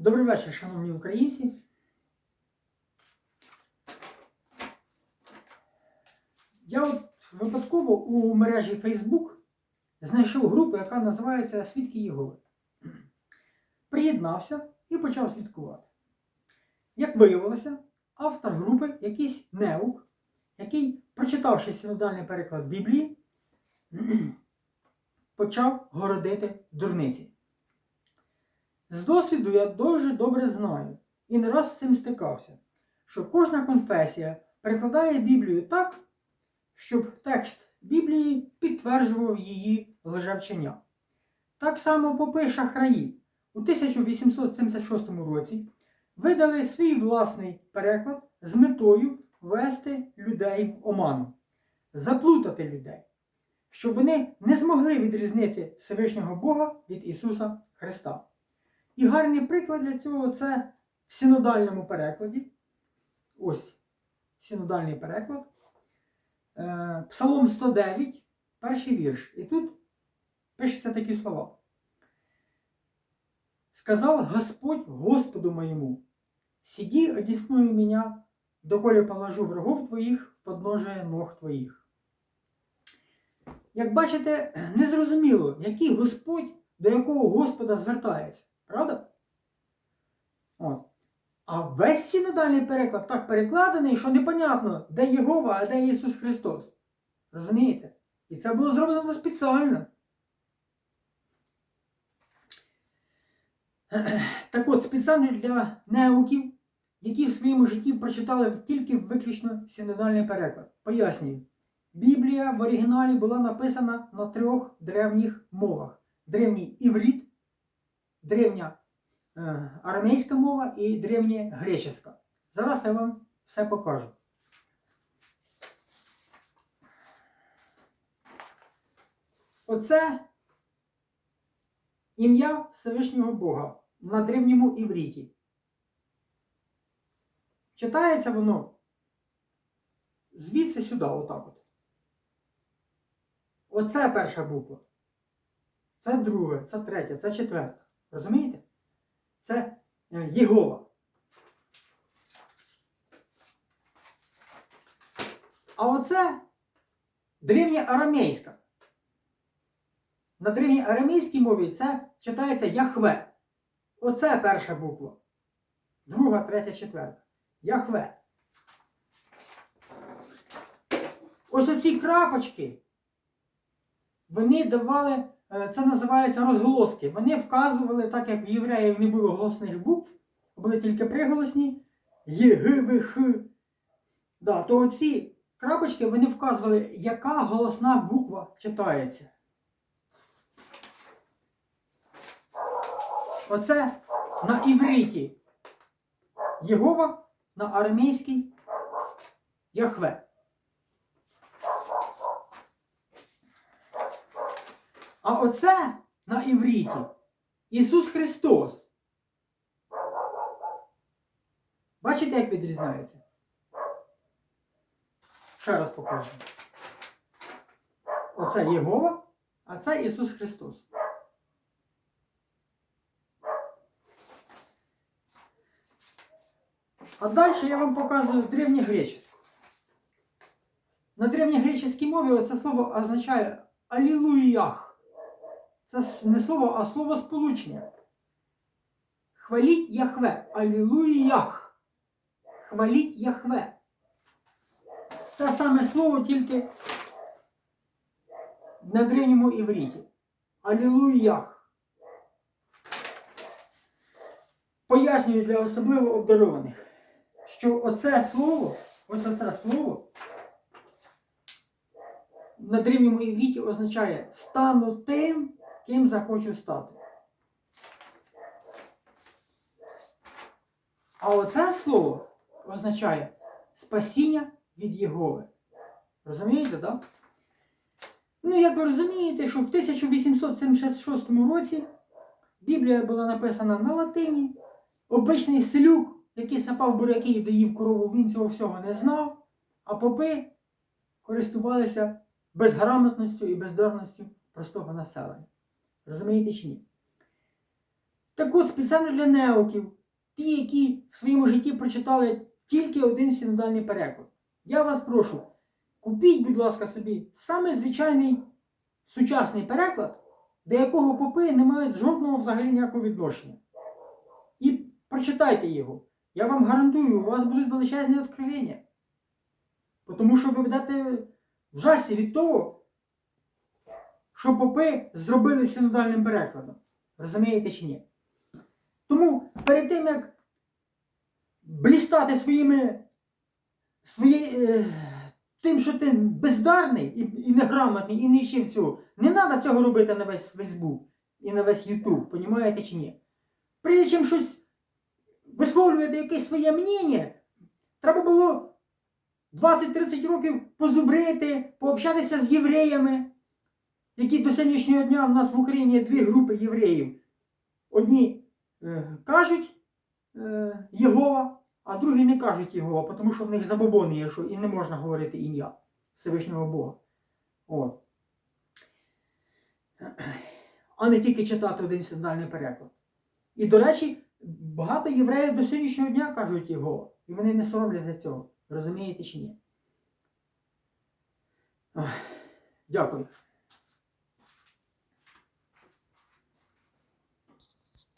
Добрий вечір, шановні українці. Я от випадково у мережі Facebook знайшов групу, яка називається Свідки Єгови. Приєднався і почав слідкувати. Як виявилося, автор групи якийсь неук, який, прочитавши синодальний переклад Біблії, почав городити дурниці. З досвіду я дуже добре знаю і не раз з цим стикався, що кожна конфесія перекладає Біблію так, щоб текст Біблії підтверджував її лжевчення. Так само попи шахраї у 1876 році видали свій власний переклад з метою ввести людей в оману, заплутати людей, щоб вони не змогли відрізнити Всевишнього Бога від Ісуса Христа. І гарний приклад для цього це в синодальному перекладі. Ось синодальний переклад. Е, Псалом 109, перший вірш. І тут пишуться такі слова. Сказав Господь Господу моєму, сиди одесную меня, доколе положу врагов твоїх в подножие ног твоїх. Як бачите, незрозуміло, який Господь до якого Господа звертається. Правда? От. А весь синодальний переклад так перекладений, що непонятно, де Єгова, а де Ісус Христос. Розумієте? І це було зроблено спеціально. Так от, спеціально для неуків, які в своєму житті прочитали тільки виключно синодальний переклад. Пояснюю. Біблія в оригіналі була написана на трьох древніх мовах: древній іврит, древня е, арамейська мова і древня греческа. Зараз я вам все покажу. Оце ім'я Всевишнього Бога на древньому івріті. Читається воно звідси сюди, отак от. Оце перша буква. Це друга, це третя, це четверта. Розумієте? Це е, Єгова. А оце древня арамейська. На древній арамейській мові це читається Яхве. Оце перша буква. Друга, третя, четверта. Яхве. Ось оці крапочки. Вони давали, це називається розголоски. Вони вказували, так як в євреїв не було голосних букв, були тільки приголосні Є. Да, то оці крапочки вони вказували, яка голосна буква читається. Оце на івриті Єгова, на арамейській Яхве. А оце на івріті Ісус Христос. Бачите, як відрізняється? Ще раз покажу. Оце Єгова, а це Ісус Христос. А далі я вам показую древньогреческу. На древньогреческій мові оце слово означає Алілуях. Це не слово, а слово сполучення. Хваліть Яхве. Алілуях. Хваліть Яхве. Це саме слово тільки на древньому івріті. Алілуях. Пояснюю для особливо обдарованих, що оце слово, ось оце слово на древньому івріті означає стану тим, ким захочу стати. А оце слово означає спасіння від Єгови. Розумієте, так? Ну, як ви розумієте, що в 1876 році Біблія була написана на латині. Обичний селюк, який сапав буряки і доїв корову, він цього всього не знав, а попи користувалися безграмотністю і бездарністю простого населення. Розумієте чи ні? Так от, спеціально для неоків, ті, які в своєму житті прочитали тільки один синодальний переклад. Я вас прошу, купіть, будь ласка, собі самий звичайний сучасний переклад, до якого попи не мають жодного взагалі ніякого відношення. І прочитайте його. Я вам гарантую, у вас будуть величезні відкровення. Тому що ви будете в жасі від того, що попи зробили синодальним перекладом. Розумієте чи ні? Тому перед тим, як блістати своїми свої, е, тим, що ти бездарний і, і неграмотний, і не вчив цього, не треба цього робити на весь Фейсбук і на весь Ютуб, понімаєте чи ні? Прежде чим щось висловлювати якесь своє мнення, треба було 20-30 років позубрити, пообщатися з євреями, які до сьогоднішнього дня в нас в Україні є дві групи євреїв. Одні е, кажуть е, Єгова, а другі не кажуть Єгова, тому що в них забобони є, що і не можна говорити ім'я Всевишнього Бога. От. А не тільки читати один сигнальний переклад. І, до речі, багато євреїв до сьогоднішнього дня кажуть Єгова. І вони не соромляться цього. Розумієте чи ні? Дякую.